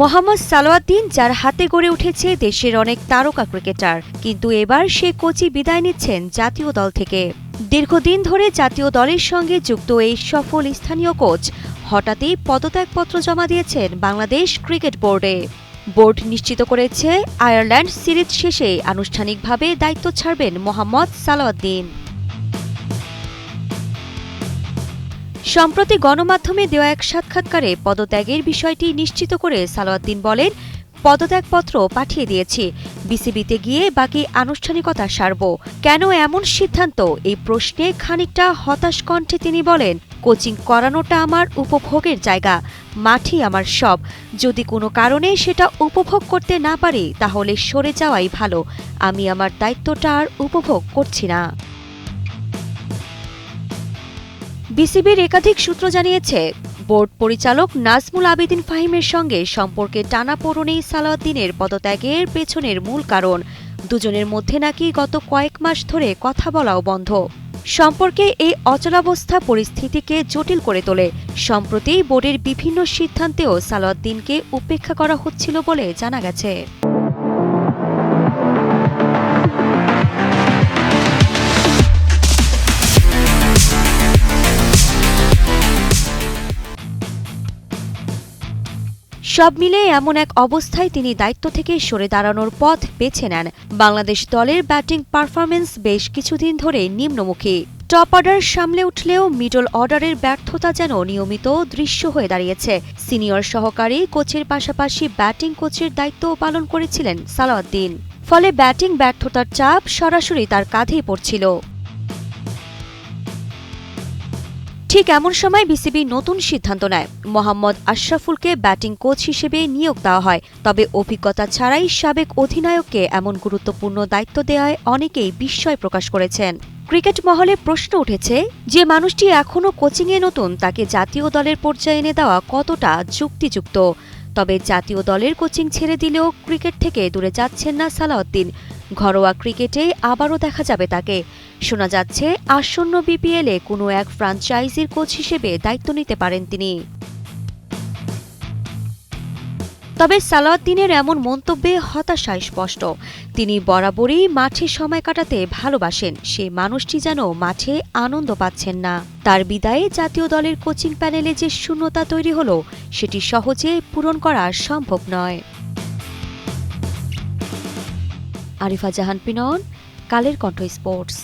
মোহাম্মদ সালোয়াদ্দিন যার হাতে গড়ে উঠেছে দেশের অনেক তারকা ক্রিকেটার। কিন্তু এবার সে কোচি বিদায় নিচ্ছেন জাতীয় দল থেকে। দীর্ঘদিন ধরে জাতীয় দলের সঙ্গে যুক্ত এই সফল স্থানীয় কোচ হঠাৎই পদত্যাগপত্র জমা দিয়েছেন বাংলাদেশ ক্রিকেট বোর্ডে। বোর্ড নিশ্চিত করেছে, আয়ারল্যান্ড সিরিজ শেষে আনুষ্ঠানিকভাবে দায়িত্ব ছাড়বেন মোহাম্মদ সালাউদ্দিন। সম্প্রতি গণমাধ্যমে দেওয়া এক সাক্ষাৎকারে পদত্যাগের বিষয়টি নিশ্চিত করে সালাউদ্দিন বলেন, পদত্যাগপত্র পাঠিয়ে দিয়েছি, বিসিবিতে গিয়ে বাকি আনুষ্ঠানিকতা সারব। কেন এমন সিদ্ধান্ত? এই প্রশ্নে খানিকটা হতাশ কণ্ঠে তিনি বলেন, কোচিং করানোটা আমার উপভোগের জায়গা, মাঠই আমার সব। যদি কোনো কারণে সেটা উপভোগ করতে না পারি, তাহলে সরে যাওয়াই ভালো। আমি আমার দায়িত্বটা আর উপভোগ করছি না। বিসিবির একাধিক সূত্র জানিয়েছে, বোর্ড পরিচালক নাজমুল আবেদিন ফাহিমের সঙ্গে সম্পর্কে টানাপোড়নেই সালাউদ্দিনের পদত্যাগের পেছনের মূল কারণ। দুজনের মধ্যে নাকি গত কয়েক মাস ধরে কথা বলাও বন্ধ। সম্পর্কে এই অচলাবস্থা পরিস্থিতিকে জটিল করে তোলে। সম্প্রতি বোর্ডের বিভিন্ন সিদ্ধান্তেও সালাউদ্দিনকে উপেক্ষা করা হচ্ছিল বলে জানা গেছে। সব মিলে এমন এক অবস্থায় তিনি দায়িত্ব থেকে সরে দাঁড়ানোর পথ বেছে নেন। বাংলাদেশ দলের ব্যাটিং পারফরমেন্স বেশ কিছুদিন ধরে নিম্নমুখী। টপ অর্ডার সামলে উঠলেও মিডল অর্ডারের ব্যর্থতা যেন নিয়মিত দৃশ্য হয়ে দাঁড়িয়েছে। সিনিয়র সহকারী কোচের পাশাপাশি ব্যাটিং কোচের দায়িত্বও পালন করেছিলেন সালাউদ্দিন। ফলে ব্যাটিং ব্যর্থতার চাপ সরাসরি তার কাঁধেই পড়ছিল। ঠিক এমন সময় বিসিবি নতুন সিদ্ধান্ত নেয়। মোহাম্মদ আশরাফুলকে ব্যাটিং কোচ হিসেবে নিয়োগ দেওয়া হয়। তবে অভিজ্ঞতা ছাড়াই সাবেক অধিনায়ককে এমন গুরুত্বপূর্ণ দায়িত্ব দেওয়ায় অনেকেই বিস্ময় প্রকাশ করেছেন। ক্রিকেট মহলে প্রশ্ন উঠেছে, যে মানুষটি এখনও কোচিংয়ে নতুন, তাকে জাতীয় দলের পর্যায়ে এনে দেওয়া কতটা যুক্তিযুক্ত? তবে জাতীয় দলের কোচিং ছেড়ে দিলেও ক্রিকেট থেকে দূরে যাচ্ছেন না সালাউদ্দিন। ঘরোয়া ক্রিকেটে আবারও দেখা যাবে তাকে। শোনা যাচ্ছে, আসন্ন বিপিএলে কোনো এক ফ্রাঞ্চাইজির কোচ হিসেবে দায়িত্ব নিতে পারেন তিনি। তবে সালাউদ্দিনের এমন মন্তব্যে হতাশা স্পষ্ট। তিনি বরাবরই মাঠে সময় কাটাতে ভালোবাসেন, সে মানুষটি যেন মাঠে আনন্দ পাচ্ছেন না। তার বিদায়ে জাতীয় দলের কোচিং প্যানেলে যে শূন্যতা তৈরি হলো, সেটি সহজে পূরণ করা সম্ভব নয়। আরিফা জাহান পিনন কালের কণ্ঠ স্পোর্টস।